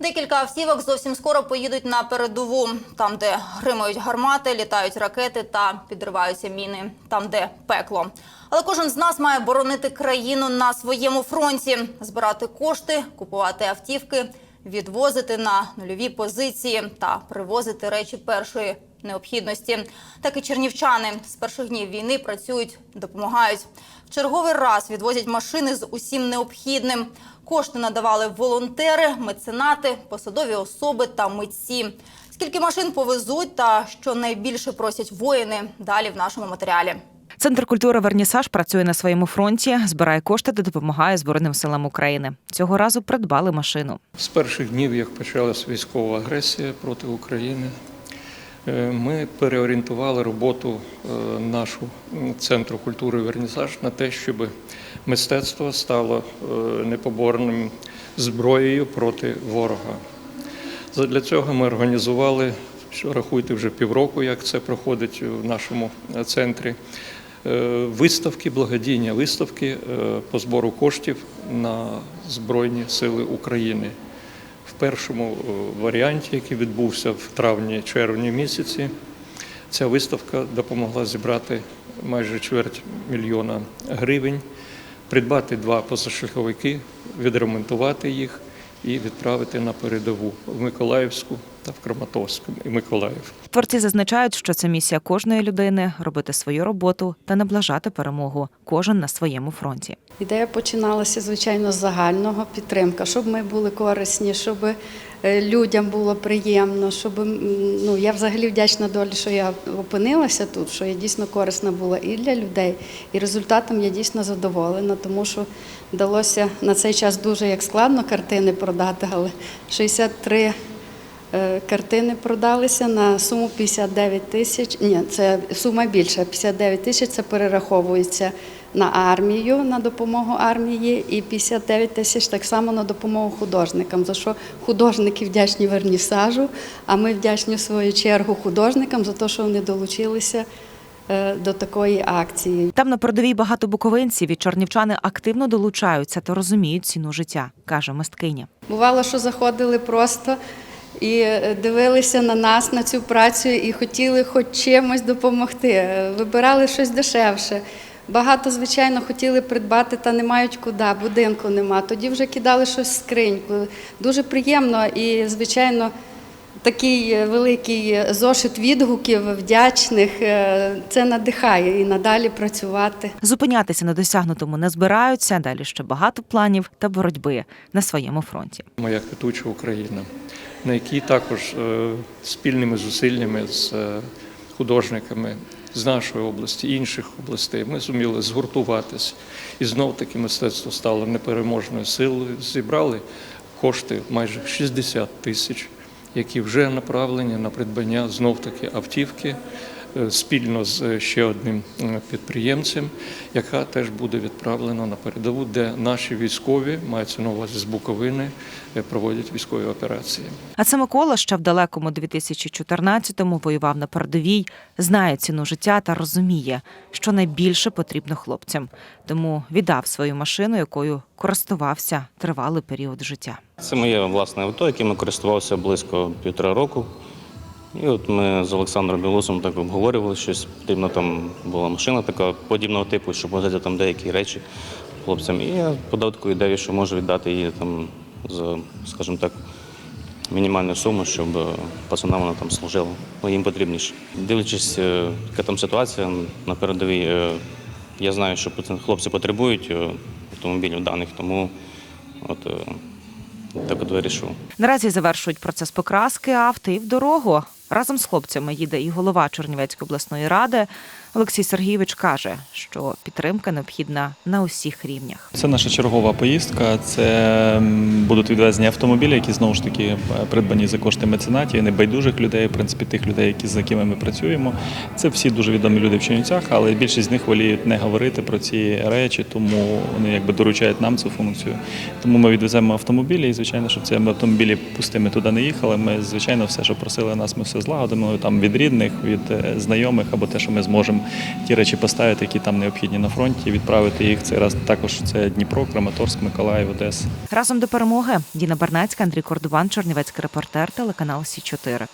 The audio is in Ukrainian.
Декілька автівок зовсім скоро поїдуть на передову, там, де гримають гармати, літають ракети та підриваються міни, там, де пекло. Але кожен з нас має боронити країну на своєму фронті, збирати кошти, купувати автівки, відвозити на нульові позиції та привозити речі першої необхідності. Так і чернівчани з перших днів війни працюють, допомагають. В черговий раз відвозять машини з усім необхідним. Кошти надавали волонтери, меценати, посадові особи та митці. Скільки машин повезуть та що найбільше просять воїни, далі в нашому матеріалі. Центр культури Вернісаж працює на своєму фронті, збирає кошти та допомагає Збройним силам України. Цього разу придбали машину. З перших днів, як почалась військова агресія проти України, е, ми переорієнтували роботу е, нашу центру культури Вернісаж на те, щоб мистецтво стало е, непоборним зброєю проти ворога. Для цього ми організували, що рахуйте вже півроку, як це проходить в нашому центрі. Е, Виставки, благодійні виставки е, по збору коштів на Збройні Сили України. В першому е, варіанті, який відбувся в травні-червні місяці, ця виставка допомогла зібрати майже чверть мільйона гривень, придбати два позашляховики, відремонтувати їх і відправити на передову в Миколаївську та в Краматорську і Миколаїв. Творці зазначають, що це місія кожної людини робити свою роботу та наближати перемогу. Кожен на своєму фронті. Ідея починалася, звичайно, з загального підтримка, щоб ми були корисні, щоб е, людям було приємно, щоб ну я взагалі вдячна долі, що я опинилася тут, що я дійсно корисна була і для людей, і результатом я дійсно задоволена, тому що вдалося на цей час дуже як складно картини продати, але 63 Е, Картини продалися на суму 59 тисяч. Ні, це сума більша. 59 тисяч це перераховується на армію, на допомогу армії, і 59 тисяч так само на допомогу художникам. За що художники вдячні вернісажу, а ми вдячні в свою чергу художникам за те, що вони долучилися е, до такої акції. Там на передовій багато буковинців і чорнівчани активно долучаються та розуміють ціну життя, каже мисткиня. Бувало, що заходили просто і е, дивилися на нас, на цю працю, і хотіли хоч чимось допомогти. Е, Вибирали щось дешевше. Багато, звичайно, хотіли придбати, та не мають куди, будинку нема. Тоді вже кидали щось в скриньку. Дуже приємно і, звичайно, такий е, великий зошит відгуків, вдячних. Це надихає і надалі працювати. Зупинятися на досягнутому не збираються. Далі ще багато планів та боротьби на своєму фронті. Моя квітуча Україна, на якій також е, спільними зусиллями з е, художниками з нашої області, інших областей, ми зуміли згуртуватись. І знов таки мистецтво стало непереможною силою. Зібрали кошти майже 60 тисяч, які вже направлені на придбання знов таки автівки. Е, Спільно з е, ще одним е, підприємцем, яка теж буде відправлена на передову, де наші військові мається на увазі з Буковини, проводять військові операції. А це Микола ще в далекому 2014-му воював на передовій, знає ціну життя та розуміє, що найбільше потрібно хлопцям. Тому віддав свою машину, якою користувався тривалий період життя. Це моє власне авто, яким я користувався близько півтора року. І от ми з Олександром Білусом так обговорювали щось. Потрібна там була машина така подібного типу, щоб возити там деякі речі хлопцям. І я подав таку ідею, що можу віддати її там за, скажімо так, мінімальну суму, щоб е, пацанам вона там служила. Ну, їм потрібніше. Дивлячись, е, яка там ситуація на передовій, е, я знаю, що хлопці потребують автомобілів даних, тому от так от вирішив. Наразі завершують процес покраски авто і в дорогу. Разом з хлопцями їде і голова Чернівецької обласної ради. Олексій Сергійович каже, що підтримка необхідна на усіх рівнях. Це наша чергова поїздка. Це будуть відвезені автомобілі, які знову ж таки придбані за кошти меценатів, небайдужих людей, в принципі, тих людей, які з якими ми працюємо. Це всі дуже відомі люди в Чернівцях, але більшість з них воліють не говорити про ці речі, тому вони якби доручають нам цю функцію. Тому ми відвеземо автомобілі, і звичайно, щоб ці автомобілі пустими туди не їхали. Ми, звичайно, все, що просили нас, ми все все злагодимо там від рідних, від е, знайомих або те, що ми зможемо ті речі поставити, які там необхідні на фронті, відправити їх. Цей раз також це Дніпро, Краматорськ, Миколаїв, Одеса. Разом до перемоги Діна Барнацька, Андрій Кордуван, Чернівецький репортер, телеканал Сі 4